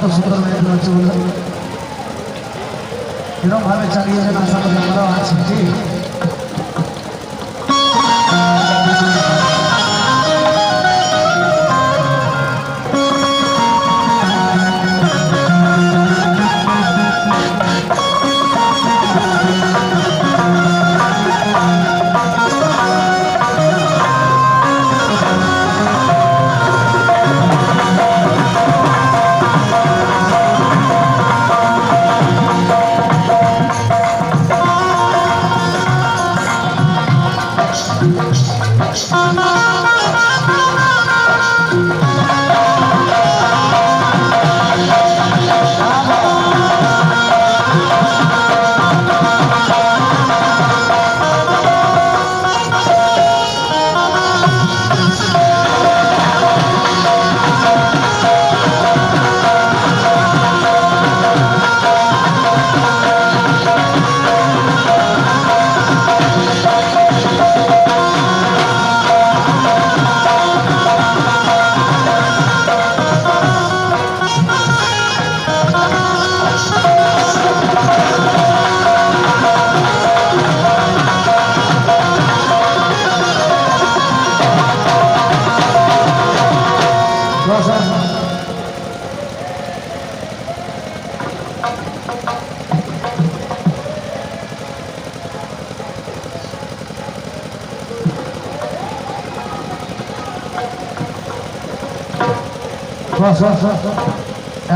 কত সুন্দর মেয়ে হচ্ছে বলে এরকম ভাবে চালিয়েছেন আশা করি আমরাও আছি। ঠিক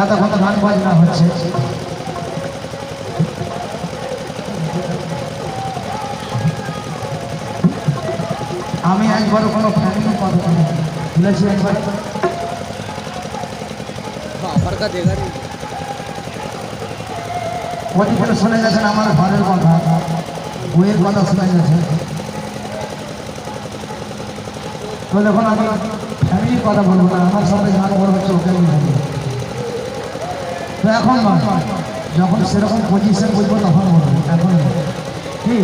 এতক্ষণ তো গান বাজনা হচ্ছে। আমি একবারও কোনো ফ্যামিলি কথা বলেছি একবার। আমার কা দেখা রে ওদিকে শুনে গেছেন আমার ঘরের কথা। বইয়ের কথা শুনে গেছেন। তো দেখুন আমি কথা বলব না আমার সাথে যা খবর হচ্ছে ওখানে থাকে তো এখন যখন সেরকম পজিশন বুঝব তখন বলব এখন কি?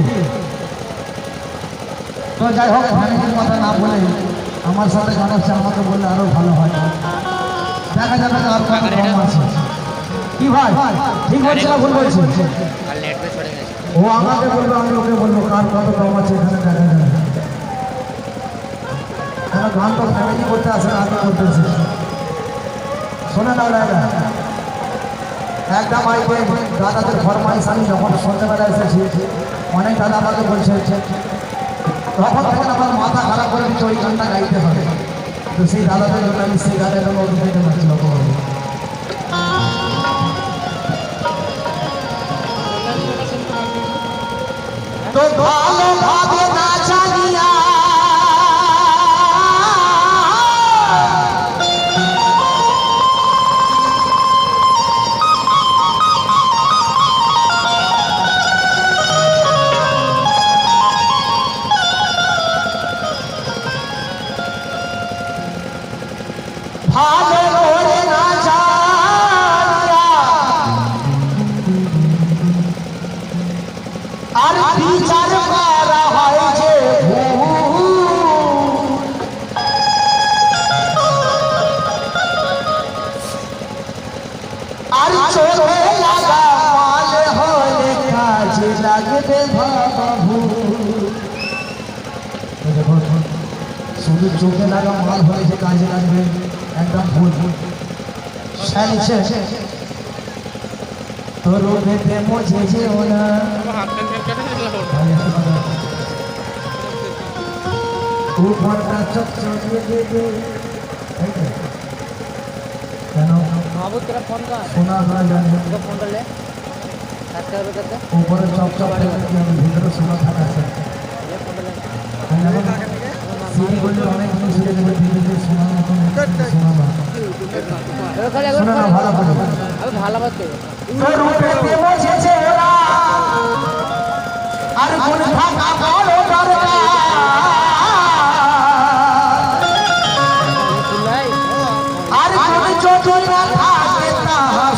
তো যাই হোক ফ্যামিলির কথা না বলে আমার সাথে গান হচ্ছে আমাকে বললে আরও ভালো হয়। দেখা যাবে আর কম আছে। কি ভাই? ঠিক হচ্ছে না ভুল বলছি? ও আমাকে বলব আমি ওকে বলব কার কত কম আছে এখানে দেখা যাবে। কেন গান তো ফ্যামিলি করতে আসে না আমি করতেছি শোনে না, দাদা। একটা মাইকে দাদাদের ফরমাইশ আমি যখন সন্ধ্যেবেলা এসেছি, অনেক দাদা আমাকে বলছে, তখন তখন আমার মাথা খারাপ করে দিচ্ছে, ওই গানটা গাইতে হবে। তো সেই দাদাদের জন্য আমি সেই গানের জন্য করছি করব তো ভালো ভাবে আর বিচার করা হয় যে ভুল। আর চোখে লাগা মাল হলে কাজে লাগবে বাবু শুধু চোখে লাগা মাল হলে যে কাজে লাগবে, একদম ভুল। শালিছে তোর ভেতে মুঝে যেও না। উপরে চপ চপ ভিতরে সোনা থাকা আছে সিঁড়িগুলি অনেক মিশিয়ে দেবে ভিতরে সোনা মতন সোনা ভালো ভালো ভালো ভালো আর কোন ভাষা থাকে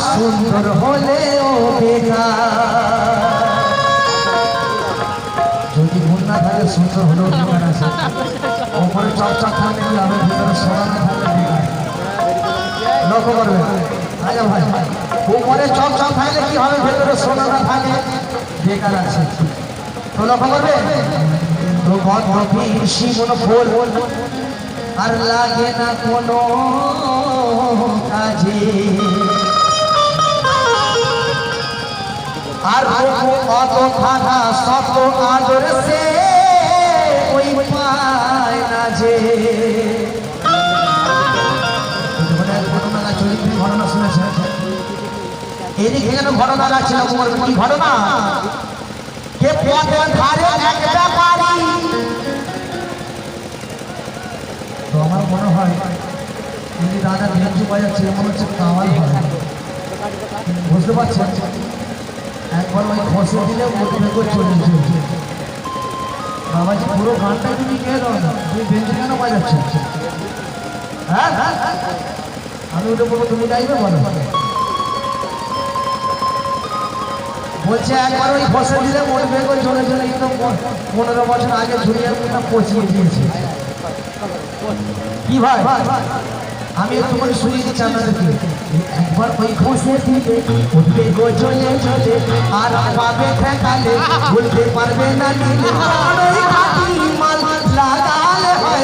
সুন্দর হলেও বেকা যদি মন থাকে সুন্দর থাকলে কি হবে? ভেতরে সরানো থাকলে ভাই উপরে চর্চা থাকলে কি হবে? ভেতরে সোনাটা থাকে বেকার আছে। তো লক্ষ্য করবে ফুল আর লাগে না কোনো কাজে। আর অত খানা শত আদর সে ওই পায় না যে। ঘটনা না শুনেছে এদিকে ঘটনা গাচ্ছিল কুমার, কি ঘটনা কে পথের ধারে এক ব্যাপারী তো আমার মনে হয় যদি দাদা বেঞ্চু বাজাচ্ছে মনে হচ্ছে কাওয়াল হয়। বুঝতে পারছেন? একবার ওই খসে দিলে মোটে করে চলে যেত বাবাজি, পুরো গানটা তুমি না, তুমি বেঞ্চে কেন বাজাচ্ছ? হ্যাঁ? আমি ওটা বলব, তুমি গাইবে বলো। বলছে একবার ওই খসে দিলে মোট বেগো চলে চলে কিন্তু পনেরো বছর আগে মতো পচিয়ে দিয়েছে। কি ভাই? আমি করে শুনিয়ে দিচ্ছি একবার ওই খসে দিলে উঠবে গো চলে চলে আর পাবে ঠেকালে ভুলতে পারবে না ওই মাল লাগালে হয়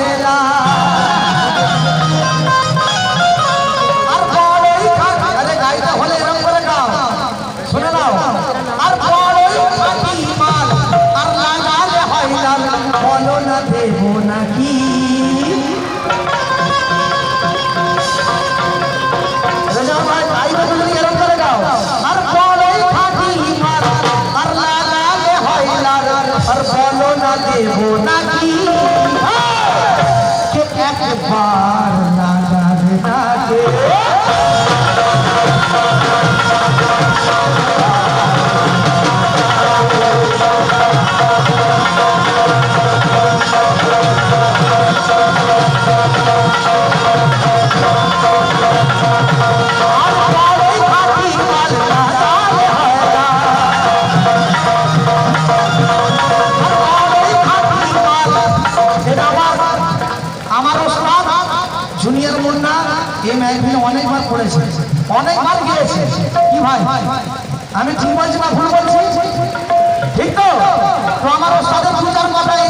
বলো না দেবো নাকি? কে একবার এই মাহফিলে অনেকবার পড়েছে। অনেকবার গিয়েছে। কি ভাই? আমি ঠিক বলছি না ভুল বলছি? ঠিক তো? আমার ওস্তাদের পূজার কথা এই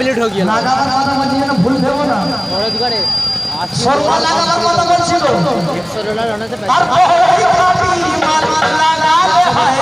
কমপ্লিট হয়ে গেল। লাগাবার কথা বলছি যেন ভুল ভেবো না বড় দোকানে শর্মা লাগাবার কথা বলছিল 100 ডলার অনাতে পারি আর বহরি কাপি মাল লাগালে হয়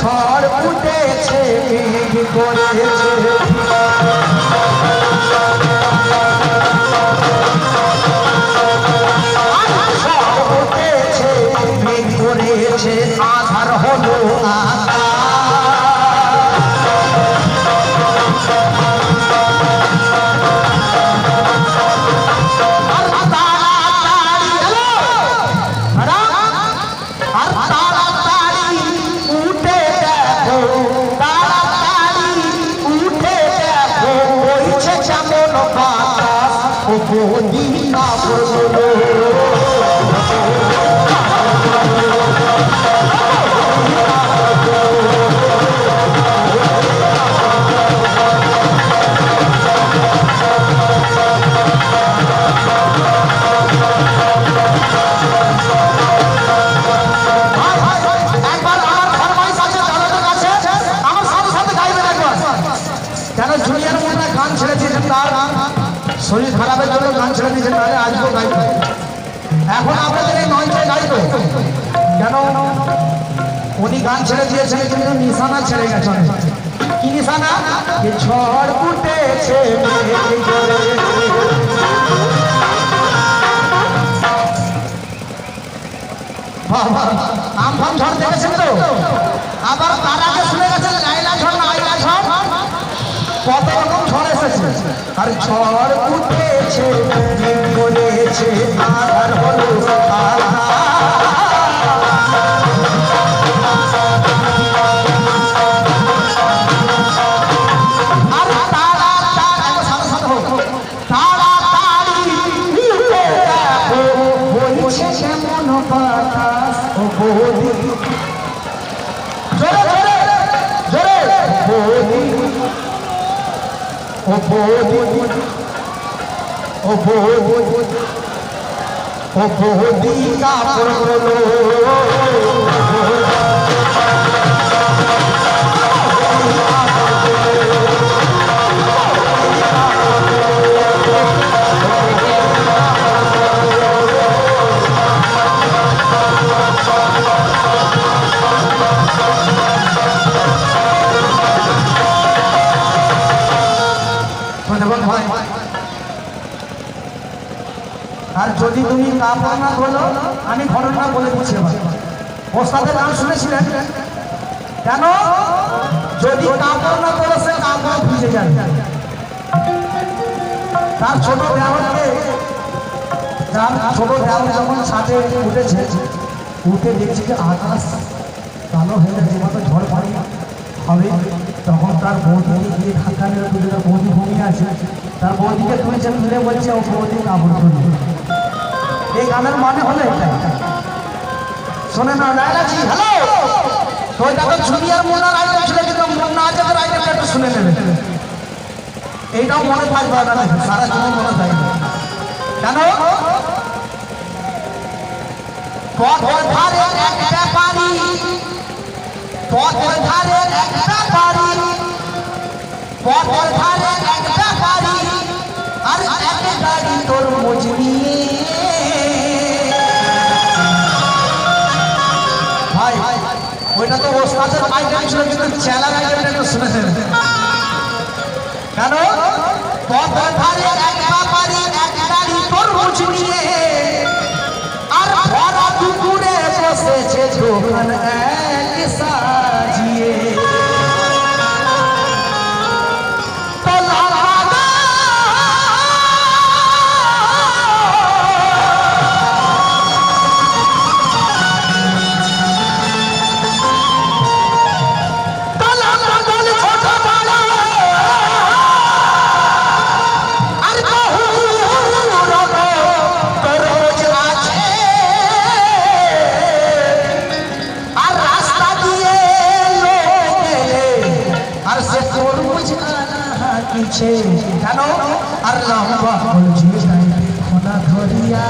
ঝড় উঠেছে মেঘ করেছে। আধার হলো আকাশ 问你那是？ছেড়ে দিয়েছেন কিন্তু নিশানা ছেড়ে গেছেন কি নিশানা? ঝড় উঠেছে মেঘে জোরে। বাহ, বাহ, আম ফাম ঝড় তো? আবার তার আগে শুনে গেছেন লাইলা ঝড় না আইলা কত রকম ঝড় এসেছে। আর ঝড় উঠেছে আধার। আর ও বৌদি, ও বৌদি, ও বৌদি কাপড়গুলো যদি তুমি কাপড় না বলো, আমি ঘটনা বলে দিচ্ছি ওস্তাদের গান শুনেছিলেন? কেন? যদি কাপড় না বলো, সে কাপড় ভিজে যাবে তার ছোট দেওয়ারকে তার ছোট দেওয়ার যখন ছাদে উঠেছে, উঠে দেখছি যে আকাশ কালো হয়ে গেছে ঝড় পানি হবে, তখন তার বৌদিকে গিয়ে তার বৌদি ঘুমিয়ে আছে। তার বৌদিকে তুলছে, তুলে বলছে, ও বৌদি কাপড় তুলি এই গানের মানে হলো শোনে না লাইলাজি হ্যালো তো জুনিয়র কিন্তু একটু শুনে নেবে। এইটাও মনে থাকবে সারা জীবন মনে থাকবে। কেন? পথের ধারে একটা পথের ধারে একটা পথের ধারে একটা আর এক গাড়ি তোর মোজ ওইটা তো ওস্তাদের আইটেম ছিল কিন্তু চেলার আইটেমটা নিয়ে আর ভরা দুপুরে বসেছে দোকান। কিছে কেন লম্বা বলছি খোলা ধরিয়া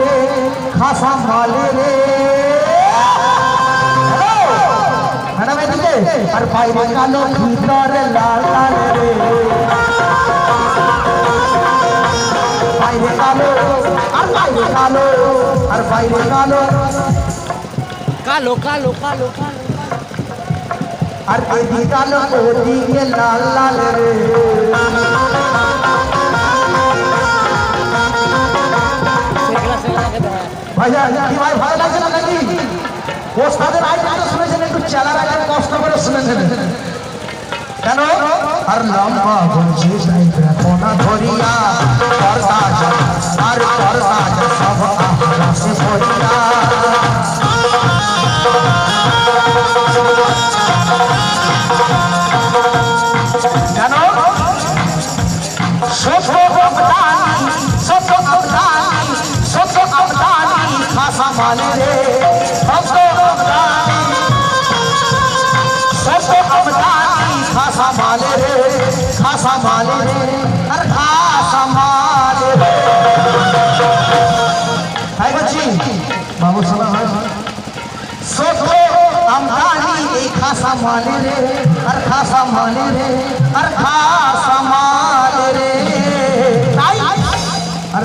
রে খাসা মালে রে। ম্যাডাম এদিকে। আর বাইরে কালো ভিতরে লাল লাল রে। বাইরে কালো আর বাইরে কালো আর বাইরে কালো কালো কালো কালো কালো। আর এদিকে কালো ওদিকে লাল লাল রে। খেতে হয় ভাইয়া কি ভাই ভালো লাগছে না নাকি ওস্তাদের আইটেম শুনেছেন একটু চালার আগে কষ্ট করে শুনেছেন কেন আর লম্বা বলছি কোনা ধরিয়া করতা যা আর করতা যা সব আহরা সে ভরিয়া কেন খাসা মালে রে ছোট আমদানি ছোট আমদানি খাসা মালে রে খাসা মালে রে আর খাসা মালে রে তাই বলছি বাবু শোনা হয় ছোট আমদানি এই খাসা মালে রে আর খাসা মালে রে আর খাসা মালে রে তাই আর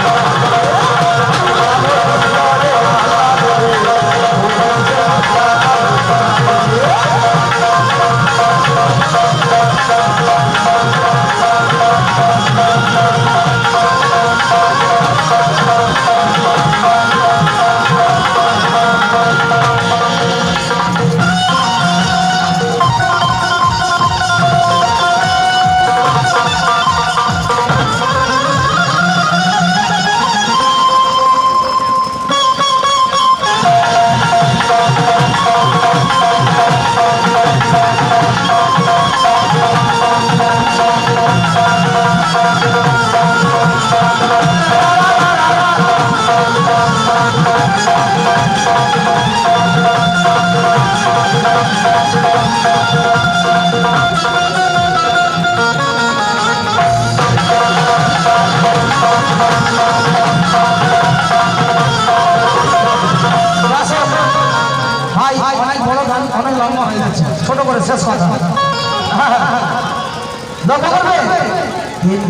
অনেক লম্বা হয়ে যাচ্ছে। ছোট করে শেষ কথা।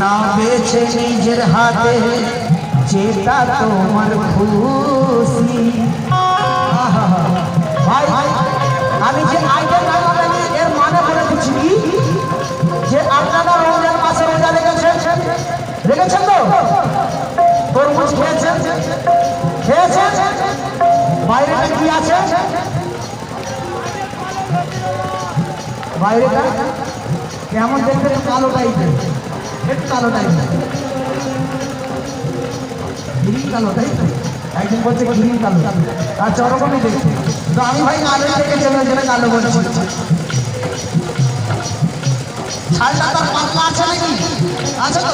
না পেয়েছে নিজের হাতে যেটা তোমার খুশি। ভাই, আমি যে আইটেম এর মানে বলে দিচ্ছি কি? যে আপনারা রমজান মাসে রোজা রেখেছেন? রেখেছেন তো? তরমুজ খেয়েছেন? খেয়েছেন? বাইরেটা কি আছে? বাইরেটা? কেমন দেখতে কালো টাইপের একটু কালো টাইপের গ্রিন কালো, তাই তো? একজন বলছে গ্রিন কালো। আর চরকমই দেখছে। তো আমি ভাই কালো থেকে চলে গেলে কালো বলছি। ছালটা তার পাতলা আছে নাকি? আছে তো?